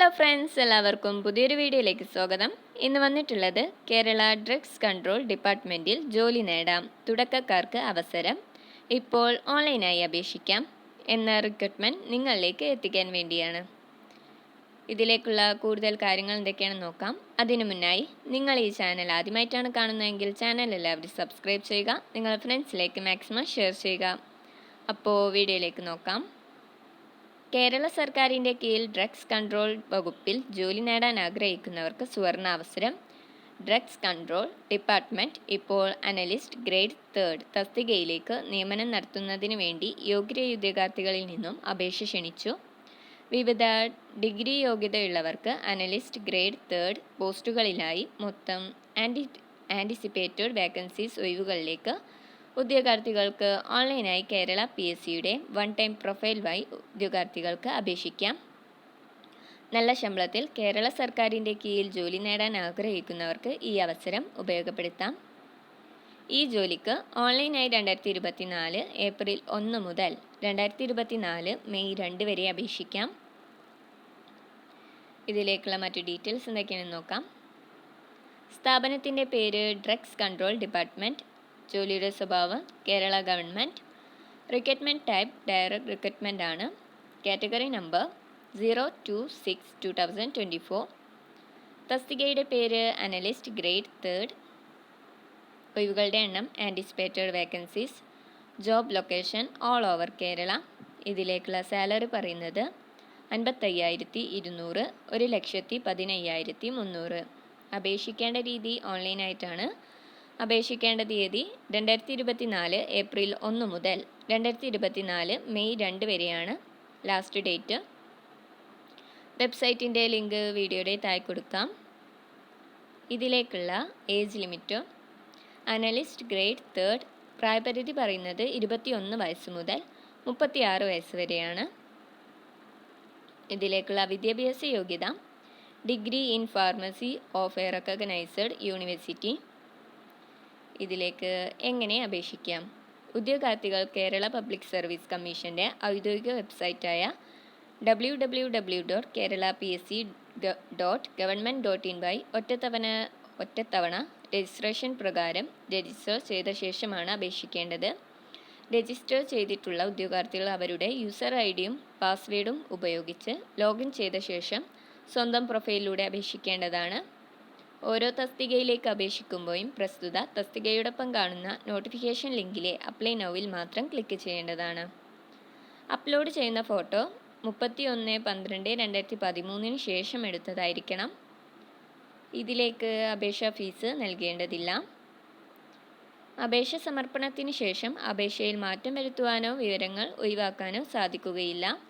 Hello friends എല്ലാവർക്കും പുതിയൊരു വീഡിയോയിലേക്ക് സ്വാഗതം. ഇന്ന് വന്നിട്ടുള്ളത് കേരള ഡ്രഗ്സ് കൺട്രോൾ ഡിപ്പാർട്ട്മെന്റിൽ ജോലി നേടാം തുടക്കക്കാർക്ക് അവസരം ഇപ്പോൾ ഓൺലൈനായി അപേക്ഷിക്കാം എന്ന റിക്രൂട്ട്മെന്റ് നിങ്ങളിലേക്ക് എത്തിക്കാൻ വേണ്ടിയാണ്. ഇതിലേക്കുള്ള കൂടുതൽ കാര്യങ്ങൾ എന്തൊക്കെയാണെന്ന് നോക്കാം. അതിനു മുന്നായി നിങ്ങൾ ഈ ചാനൽ ആദ്യമായിട്ടാണ് കാണുന്നതെങ്കിൽ ചാനൽ എല്ലാവരും സബ്സ്ക്രൈബ് ചെയ്യുക നിങ്ങളുടെ ഫ്രണ്ട്സിലേക്ക് മാക്സിമം ഷെയർ ചെയ്യുക. അപ്പോൾ വീഡിയോയിലേക്ക് നോക്കാം. കേരള സർക്കാരിന്റെ കീഴിൽ ഡ്രഗ്സ് കൺട്രോൾ വകുപ്പിൽ ജോലി നേടാൻ ആഗ്രഹിക്കുന്നവർക്ക് സുവർണ അവസരം ഡ്രഗ്സ് കൺട്രോൾ ഡിപ്പാർട്ട്മെന്റ് ഇപ്പോൾ അനലിസ്റ്റ് ഗ്രേഡ് തേർഡ് തസ്തികയിലേക്ക് നിയമനം നടത്തുന്നതിന് വേണ്ടി യോഗ്യ ഉദ്യോഗാർത്ഥികളിൽ നിന്നും അപേക്ഷ ക്ഷണിച്ചു. വിവിധ ഡിഗ്രി യോഗ്യതയുള്ളവർക്ക് അനലിസ്റ്റ് ഗ്രേഡ് തേർഡ് പോസ്റ്റുകളിലായി മൊത്തം ആന്റി ആന്റിസിപ്പേറ്റഡ് വേക്കൻസീസ് ഒഴിവുകളിലേക്ക് ഉദ്യോഗാർത്ഥികൾക്ക് ഓൺലൈനായി കേരള പി എസ് സിയുടെ വൺ ടൈം പ്രൊഫൈൽ വഴി ഉദ്യോഗാർത്ഥികൾക്ക് അപേക്ഷിക്കാം. നല്ല ശമ്പളത്തിൽ കേരള സർക്കാരിന്റെ കീഴിൽ ജോലി നേടാൻ ആഗ്രഹിക്കുന്നവർക്ക് ഈ അവസരം ഉപയോഗപ്പെടുത്താം. ഈ ജോലിക്ക് ഓൺലൈനായി രണ്ടായിരത്തി ഇരുപത്തി നാല് ഏപ്രിൽ ഒന്ന് മുതൽ രണ്ടായിരത്തി ഇരുപത്തി നാല് മെയ് രണ്ട് വരെ അപേക്ഷിക്കാം. ഇതിലേക്കുള്ള മറ്റു ഡീറ്റെയിൽസ് എന്തൊക്കെയാണെന്ന് നോക്കാം. സ്ഥാപനത്തിന്റെ പേര് ഡ്രഗ്സ് കൺട്രോൾ ഡിപ്പാർട്ട്മെന്റ് ജോലിയുടെ സ്വഭാവം Kerala government. Recruitment type direct recruitment ആണ്. Category number zero two six two thousand twenty four. തസ്തികയുടെ പേര് അനലിസ്റ്റ് ഗ്രേഡ് തേർഡ്. ഒഴിവുകളുടെ എണ്ണം anticipated vacancies. Job location all over Kerala. ഇതിലേക്കുള്ള സാലറി പറയുന്നത് അൻപത്തയ്യായിരത്തി ഇരുന്നൂറ് ഒരു ലക്ഷത്തി പതിനയ്യായിരത്തി മുന്നൂറ് അപേക്ഷിക്കേണ്ട രീതി ഓൺലൈനായിട്ടാണ്. അപേക്ഷിക്കേണ്ട തീയതി രണ്ടായിരത്തി ഇരുപത്തി നാല് ഏപ്രിൽ ഒന്ന് മുതൽ രണ്ടായിരത്തി ഇരുപത്തി നാല് മെയ് രണ്ട് വരെയാണ് ലാസ്റ്റ് ഡേറ്റ് വെബ്സൈറ്റിന്റെ ലിങ്ക് വീഡിയോയുടെ താഴെ കൊടുക്കാം. ഇതിലേക്കുള്ള age limit analyst grade third പ്രായപരിധി പറയുന്നത് ഇരുപത്തിയൊന്ന് വയസ്സ് മുതൽ മുപ്പത്തിയാറ് വയസ്സ് വരെയാണ്. ഇതിലേക്കുള്ള വിദ്യാഭ്യാസ യോഗ്യത. Degree in pharmacy of a recognised university ഇതിലേക്ക് എങ്ങനെ അപേക്ഷിക്കാം? ഉദ്യോഗാർത്ഥികൾ കേരള പബ്ലിക് സർവീസ് കമ്മീഷന്റെ ഔദ്യോഗിക വെബ്സൈറ്റായ W W W dot Kerala P S C dot government dot in Y ഒറ്റത്തവണ ഒറ്റത്തവണ രജിസ്ട്രേഷൻ പ്രകാരം രജിസ്റ്റർ ചെയ്ത ശേഷമാണ് അപേക്ഷിക്കേണ്ടത്. രജിസ്റ്റർ ചെയ്തിട്ടുള്ള ഉദ്യോഗാർത്ഥികൾ അവരുടെ യൂസർ ഐ ഡിയും പാസ്വേഡും ഉപയോഗിച്ച് ലോഗിൻ ചെയ്ത ശേഷം സ്വന്തം പ്രൊഫൈലിലൂടെ അപേക്ഷിക്കേണ്ടതാണ്. ഓരോ തസ്തികയിലേക്ക് അപേക്ഷിക്കുമ്പോഴും പ്രസ്തുത തസ്തികയോടൊപ്പം കാണുന്ന നോട്ടിഫിക്കേഷൻ ലിങ്കിലെ അപ്ലൈ നൗവിൽ മാത്രം ക്ലിക്ക് ചെയ്യേണ്ടതാണ്. അപ്ലോഡ് ചെയ്യുന്ന ഫോട്ടോ മുപ്പത്തി ഒന്ന് പന്ത്രണ്ട് രണ്ടായിരത്തി പതിമൂന്നിന് ശേഷം എടുത്തതായിരിക്കണം. ഇതിലേക്ക് അപേക്ഷാ ഫീസ് നൽകേണ്ടതില്ല. അപേക്ഷ സമർപ്പണത്തിന് ശേഷം അപേക്ഷയിൽ മാറ്റം വരുത്തുവാനോ വിവരങ്ങൾ ഒഴിവാക്കാനോ സാധിക്കുകയില്ല.